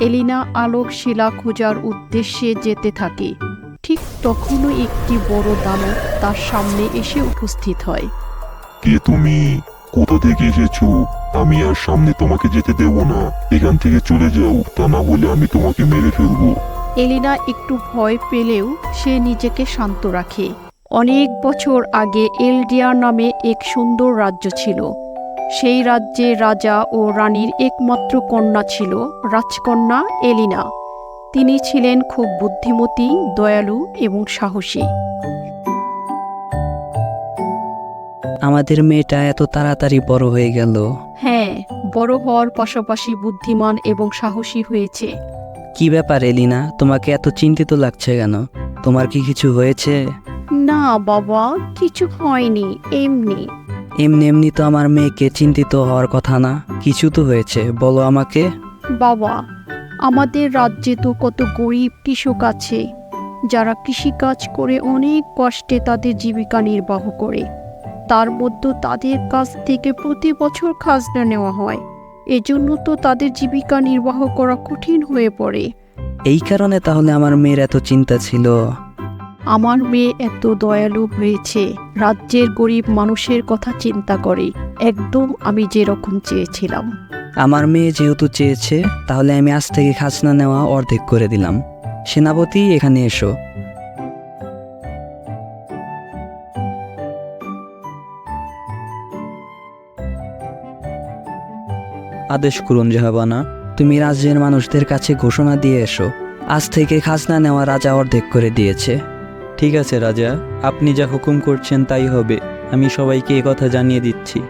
এলিনা আলোক শিলা খোঁজার উদ্দেশ্যে যেতে থাকে। ঠিক তখনই একটি বড় দানব তার সামনে এসে উপস্থিত হয়। কে তুমি? কোথা থেকে এসেছ? আমি আর সামনে তোমাকে যেতে দেব না। এখান থেকে চলে যাও। তা না হলে আমি তোমাকে মেরে ফেলব। এলিনা একটু ভয় পেলেও সে নিজেকে শান্ত রাখে। অনেক বছর আগে এলডিয়া নামে এক সুন্দর রাজ্য ছিল। সেই রাজ্যে রাজা ও রানীর একমাত্র কন্যা ছিল রাজকন্যা এলিনা। তিনি ছিলেন খুব বুদ্ধিমতী দয়ালু এবং সাহসী। আমাদের মেয়েটা এত তাড়াতাড়ি বড় হয়ে গেল। হ্যাঁ বড় হওয়ার পাশাপাশি বুদ্ধিমান এবং সাহসী হয়েছে। কি ব্যাপার এলিনা তোমাকে এত চিন্তিত লাগছে কেন? তোমার কি কিছু হয়েছে? না বাবা কিছু হয়নি এমনি। এমনি এমনি তো আমার মেয়েকে চিন্তিত হওয়ার কথা না। কিছু তো হয়েছে বলো আমাকে। বাবা আমাদের রাজ্যে তো কত গরিব কৃষক আছে। যারা কৃষিকাজ করে অনেক কষ্টে তাদের জীবিকা নির্বাহ করে। তার মধ্যে তাদের কাছ থেকে প্রতি বছর খাজনা নেওয়া হয়। এজন্য তো তাদের জীবিকা নির্বাহ করা কঠিন হয়ে পড়ে। এই কারণে তাহলে আমার মেয়ের এত চিন্তা ছিল। আমার মেয়ে এত দয়ালু হয়েছে, রাজ্যের গরিব মানুষের কথা চিন্তা করে। একদম আমি যেরকম চেয়েছিলাম। আমার মেয়ে যেহেতু চেয়েছে, তাহলে আমি আজ থেকে খাজনা নেওয়া অর্ধেক করে দিলাম। সেনাপতি, এখানে এসো। আদেশ করুন জাহাবানা। তুমি রাজ্যের মানুষদের কাছে ঘোষণা দিয়ে এসো। আজ থেকে খাজনা নেওয়া রাজা অর্ধেক করে দিয়েছে। ঠিক আছে রাজা আপনি যা হুকুম করছেন তাই হবে। আমি সবাইকে কথা জানিয়ে দিচ্ছি।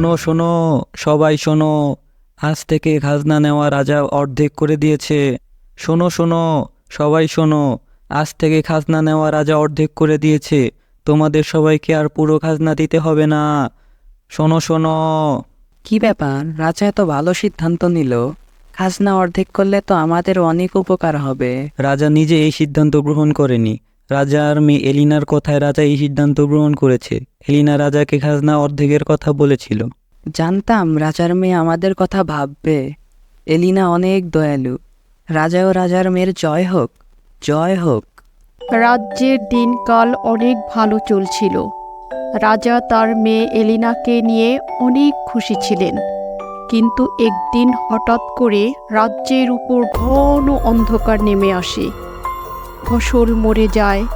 শোনো শোনো সবাই শোনো। আজ থেকে খাজনা নেওয়া রাজা অর্ধেক করে দিয়েছে। শোনো শোনো সবাই শোনো আজ থেকে খাজনা নেওয়া রাজা অর্ধেক করে দিয়েছে। তোমাদের সবাইকে আর পুরো খাজনা দিতে হবে না। শোনো শোনো। কি ব্যাপার? রাজা এত ভালো সিদ্ধান্ত নিল। খাজনা অর্ধেক করলে তো আমাদের অনেক উপকার হবে। রাজা নিজে এই সিদ্ধান্ত গ্রহণ করেনি। রাজা আর মেয়ে এলিনার কথায় রাজা এই সিদ্ধান্ত গ্রহণ করেছে। এলিনা রাজাকে খাজনা অর্ধেকের কথা বলেছিল। জানতাম রাজার মেয়ে আমাদের কথা ভাববে। এলিনা অনেক দয়ালু। রাজা ও রাজার মেয়ের জয় হোক জয় হোক। রাজ্যের দিনকাল অনেক ভালো চলছিল। রাজা তার মেয়ে এলিনাকে নিয়ে অনেক খুশি ছিলেন। কিন্তু একদিন হঠাৎ করে রাজ্যের উপর ঘন অন্ধকার নেমে আসে। ফসল মরে যায়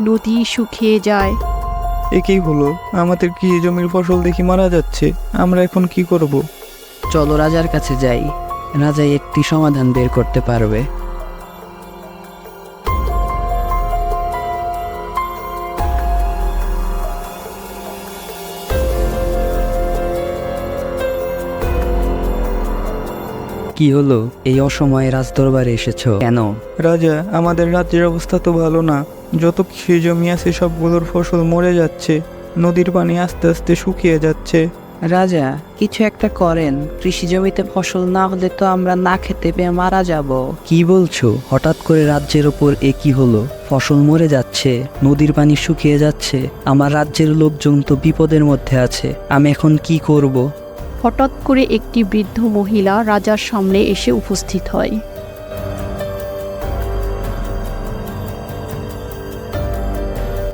নদী শুকিয়ে যায়। একেই হলো আমাদের কি জমির ফসল দেখি মারা যাচ্ছে? আমরা এখন কি করব? চলো রাজার কাছে যাই। রাজা একটি সমাধান বের করতে পারবে। কি হলো? এই অসময়ে রাজদরবারে এসেছ কেন? রাজা আমাদের রাজ্যের অবস্থা তো ভালো না। যত কৃষি জমি আছে সবগুলোর ফসল মরে যাচ্ছে। নদীর পানি আস্তে আস্তে শুকিয়ে যাচ্ছে। রাজা কিছু একটা করেন। কৃষি জমিতে ফসল না হলে তো আমরা না খেতে পেয়ে মারা যাব। কি বলছো? হঠাৎ করে রাজ্যের ওপর এ কি হলো? ফসল মরে যাচ্ছে নদীর পানি শুকিয়ে যাচ্ছে। আমার রাজ্যের লোকজন তো বিপদের মধ্যে আছে। আমি এখন কি করব? হঠাৎ করে একটি বৃদ্ধ মহিলা রাজার সামনে এসে উপস্থিত হয়।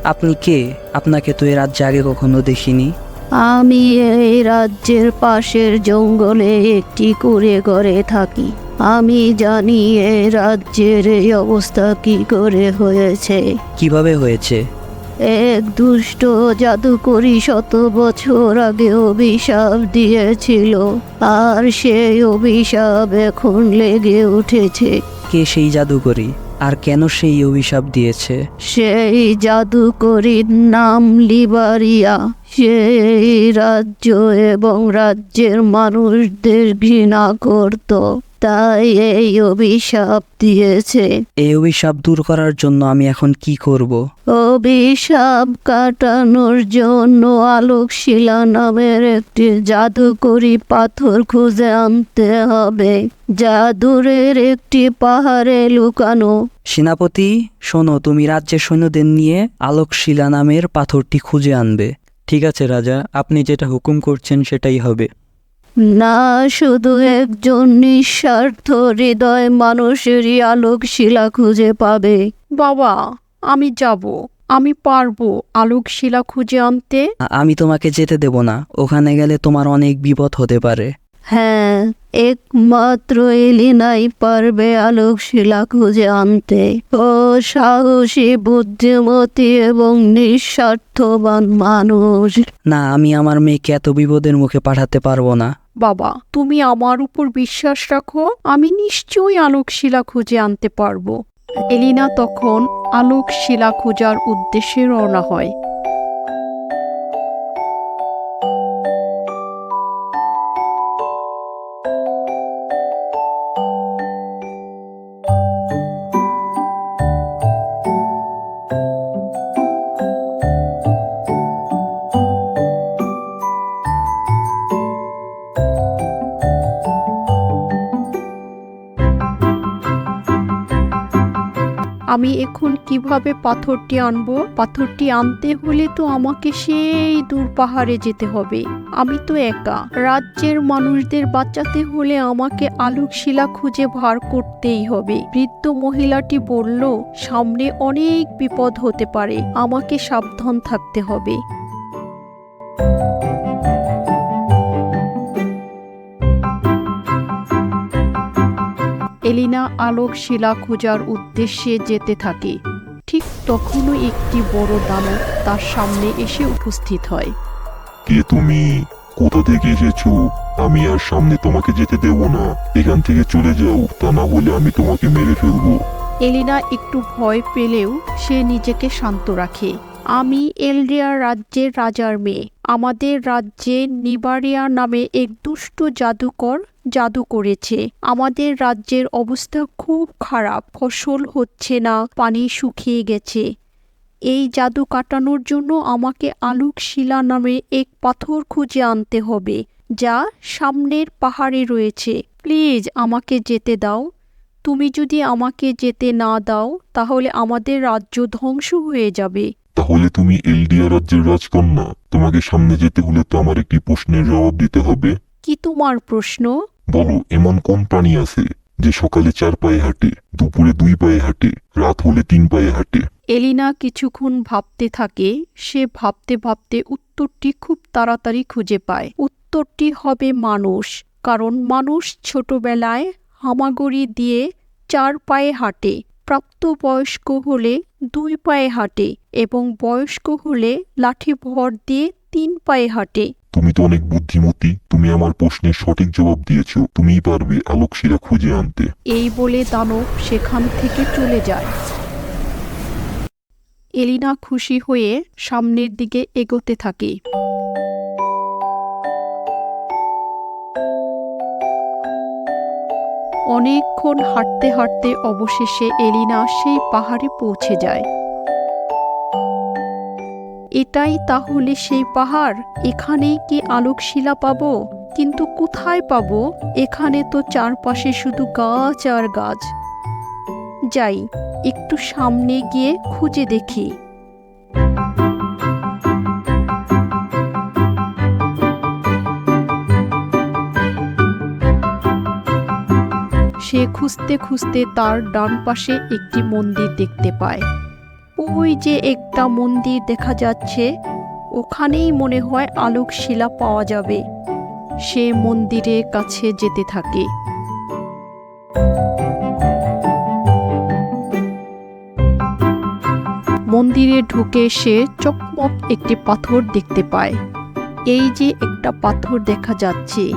আপনি কে? আপনাকে তো এ রাজ্যে আগে কখনো দেখিনি। আমি এই রাজ্যের পাশের জঙ্গলে একটি করে ঘরে থাকি। আমি জানি এই রাজ্যের এই অবস্থা কি করে হয়েছে। কীভাবে হয়েছে? এক দুষ্ট জাদুকরি শত বছর আগে অভিশাপ দিয়েছিল আর সেই অভিশাপ এখন লেগে উঠেছে। কে সেই জাদুকরি? আর কেন সেই অভিশাপ দিয়েছে? সেই জাদুকরির নাম লিবারিয়া। সেই রাজ্য এবং রাজ্যের মানুষদের ঘৃণা করত। তাই এই অভিশাপ দিয়েছে। এই অভিশাপ দূর করার জন্য আমি এখন কি করব। অভিশাপ কাটানোর জন্য আলোক শিলা নামের একটি জাদুকরি পাথর খুঁজে আনতে হবে জাদুরের একটি পাহাড়ে লুকানো। সেনাপতি শোনো তুমি রাজ্যের সৈন্যদের নিয়ে আলোকশিলা নামের পাথরটি খুঁজে আনবে। ঠিক আছে রাজা আপনি যেটা হুকুম করছেন সেটাই হবে। না শুধু একজন নিঃস্বার্থ হৃদয় মানুষেরই আলোক শিলা খুঁজে পাবে। বাবা আমি যাব। আমি পারব আলোক শিলা খুঁজে আনতে। আ- আমি তোমাকে যেতে দেব না। ওখানে গেলে তোমার অনেক বিপদ হতে পারে। হ্যাঁ একমাত্র এলিনাই পারবে আলোক শিলা খুঁজে আনতে। ও সাহসী বুদ্ধিমতী এবং নিঃস্বার্থবান মানুষ। না আমি আমার মেয়েকে এত বিপদের মুখে পাঠাতে পারব না। বাবা তুমি আমার উপর বিশ্বাস রাখো আমি নিশ্চয়ই আলোক শিলা খুঁজে আনতে পারব। এলিনা তখন আলোক শিলা খোঁজার উদ্দেশ্যে রওনা হয়। আমি এখন কীভাবে পাথরটি আনব? পাথরটি আনতে হলে তো আমাকে সেই দূর পাহাড়ে যেতে হবে। আমি তো একা। রাজ্যের মানুষদের বাঁচাতে হলে আমাকে আলোক শিলা খুঁজে ভার করতেই হবে। বৃদ্ধ মহিলাটি বলল, সামনে অনেক বিপদ হতে পারে। আমাকে সাবধান থাকতে হবে। এলিনা আলোক শিলা খোঁজার উদ্দেশ্যে যেতে থাকে। ঠিক তখনও একটি বড় দানব তার সামনে এসে উপস্থিত হয়। কে তুমি? কোথা থেকে এসেছ? আমি আর সামনে তোমাকে যেতে দেব না। এখান থেকে চলে যাও তা না হলে আমি তোমাকে মেরে ফেলব। এলিনা একটু ভয় পেলেও সে নিজেকে শান্ত রাখে। আমি এলডিয়ার রাজ্যের রাজার মেয়ে। আমাদের রাজ্যে নিবারিয়া নামে এক দুষ্ট জাদুকর জাদু করেছে। আমাদের রাজ্যের অবস্থা খুব খারাপ, ফসল হচ্ছে না, পানি শুকিয়ে গেছে। এই জাদু কাটানোর জন্য আমাকে আলোক শিলা নামে এক পাথর খুঁজে আনতে হবে, যা সামনের পাহাড়ে রয়েছে। প্লিজ আমাকে যেতে দাও। তুমি যদি আমাকে যেতে না দাও, তাহলে আমাদের রাজ্য ধ্বংস হয়ে যাবে। তাহলে তুমি এলডিয়া রাজ্যের রাজকন্যা। তোমাকে সামনে যেতে হলে তো আমার একটি প্রশ্নের জবাব দিতে হবে। কি তোমার প্রশ্ন? বলো এমন কোন প্রাণী আছে যে সকালে চার পায়ে হাঁটে দুপুরে দুই পায়ে হাঁটে রাত হলে তিন পায়ে হাঁটে? এলিনা কিছুক্ষণ ভাবতে থাকে সে ভাবতে ভাবতে উত্তরটি খুব তাড়াতাড়ি খুঁজে পায়। উত্তরটি হবে মানুষ কারণ মানুষ ছোটবেলায় হামাগুড়ি দিয়ে চার পায়ে হাঁটে। প্রাপ্তবয়স্ক হলে দুই পায়ে হাঁটে এবং বয়স্ক হলে লাঠি ভর দিয়ে তিন পায়ে হাঁটে। তুমি তো অনেক বুদ্ধিমতী তুমি আমার প্রশ্নের সঠিক জবাব দিয়েছ তুমিই পারবে আলোকশিলা খুঁজে আনতে। এই বলে দানব সেখান থেকে চলে যায়। এলিনা খুশি হয়ে সামনের দিকে এগোতে থাকে। অনেকক্ষণ হাঁটতে হাঁটতে অবশেষে এলিনা সেই পাহাড়ে পৌঁছে যায়। এটাই তাহলে সেই পাহাড়? এখানেই কি আলোকশিলা পাবো? কিন্তু কোথায় পাবো? এখানে তো চারপাশে শুধু গাছ আর গাছ। যাই, একটু সামনে গিয়ে খুঁজে দেখি। সে খুঁজতে খুঁজতে তার ডান পাশে একটি মন্দির দেখতে পায়। ওই যে একটা মন্দির দেখা যাচ্ছে, ওখানেই মনে হয় আলোক শিলা পাওয়া যাবে। সে মন্দিরের কাছে যেতে থাকে। মন্দিরে ঢুকে সে চকমক একটি পাথর দেখতে পায়। এই যে একটা পাথর দেখা যাচ্ছে।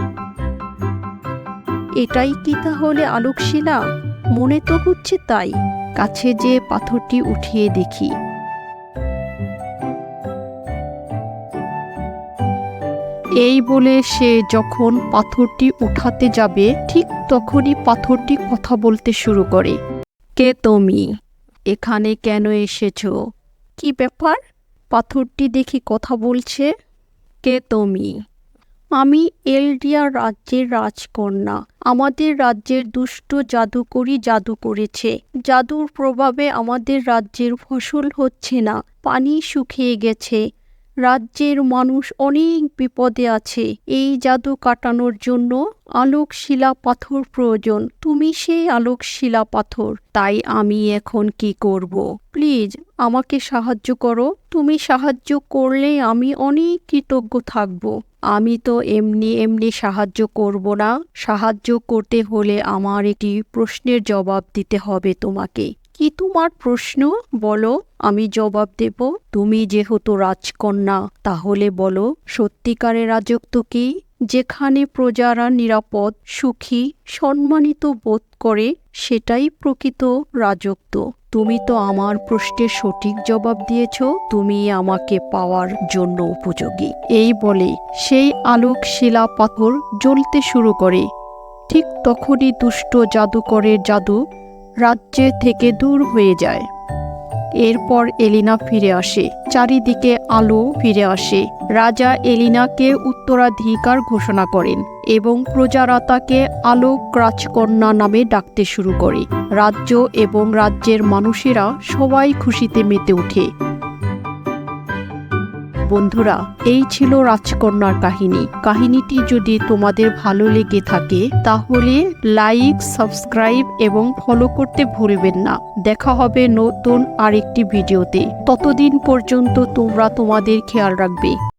এটাই কি তাহলে আলোকশিলা মনে তো হচ্ছে তাই। কাছে যে পাথরটি উঠিয়ে দেখি। এই বলে সে যখন পাথরটি উঠাতে যাবে, ঠিক তখনই পাথরটি কথা বলতে শুরু করে। কে তুমি? এখানে কেন এসেছ? কি ব্যাপার? পাথরটি দেখি কথা বলছে? কে তুমি? আমি এলডিয়া রাজ্যের রাজকন্যা। আমাদের রাজ্যের দুষ্ট জাদুকরি জাদু করেছে। জাদুর প্রভাবে আমাদের রাজ্যের ফসল হচ্ছে না। পানি শুকিয়ে গেছে। রাজ্যের মানুষ অনেক বিপদে আছে। এই জাদু কাটানোর জন্য আলোক শিলা পাথর প্রয়োজন। তুমি সেই আলোক শিলা পাথর। তাই আমি এখন কি করব? প্লিজ, আমাকে সাহায্য করো। তুমি সাহায্য করলে আমি অনেক কৃতজ্ঞ থাকব। আমি তো এমনি এমনি সাহায্য করব না। সাহায্য করতে হলে আমার একটি প্রশ্নের জবাব দিতে হবে তোমাকে। কি তোমার প্রশ্ন? বলো, আমি জবাব দেব, তুমি যেহেতু রাজকন্যা, তাহলে বলো, সত্যিকারের রাজত্ব কি? যেখানে প্রজারা নিরাপদ, সুখী, সম্মানিত বোধ করে, সেটাই প্রকৃত রাজত্ব। তুমি তো আমার প্রশ্নের সঠিক জবাব দিয়েছ, তুমি আমাকে পাওয়ার জন্য উপযোগী। এই বলে সেই আলোক শিলা পাথর জ্বলতে শুরু করে। ঠিক তখনই দুষ্ট জাদুকরের জাদু রাজ্যে থেকে দূর হয়ে যায়। এরপর এলিনা ফিরে আসে। চারিদিকে আলো ফিরে আসে। রাজা এলিনাকে উত্তরাধিকার ঘোষণা করেন এবং প্রজারা তাকে আলোক রাজকন্যা নামে ডাকতে শুরু করে। রাজ্য এবং রাজ্যের মানুষেরা সবাই খুশিতে মেতে ওঠে। বন্ধুরা, এই ছিল রাজকন্যার কাহিনী। কাহিনীটি যদি তোমাদের ভালো লেগে থাকে, তাহলে লাইক, সাবস্ক্রাইব এবং ফলো করতে ভুলবেন না। দেখা হবে নতুন আরেকটি ভিডিওতে। ততদিন পর্যন্ত তোমরা তোমাদের খেয়াল রাখবে।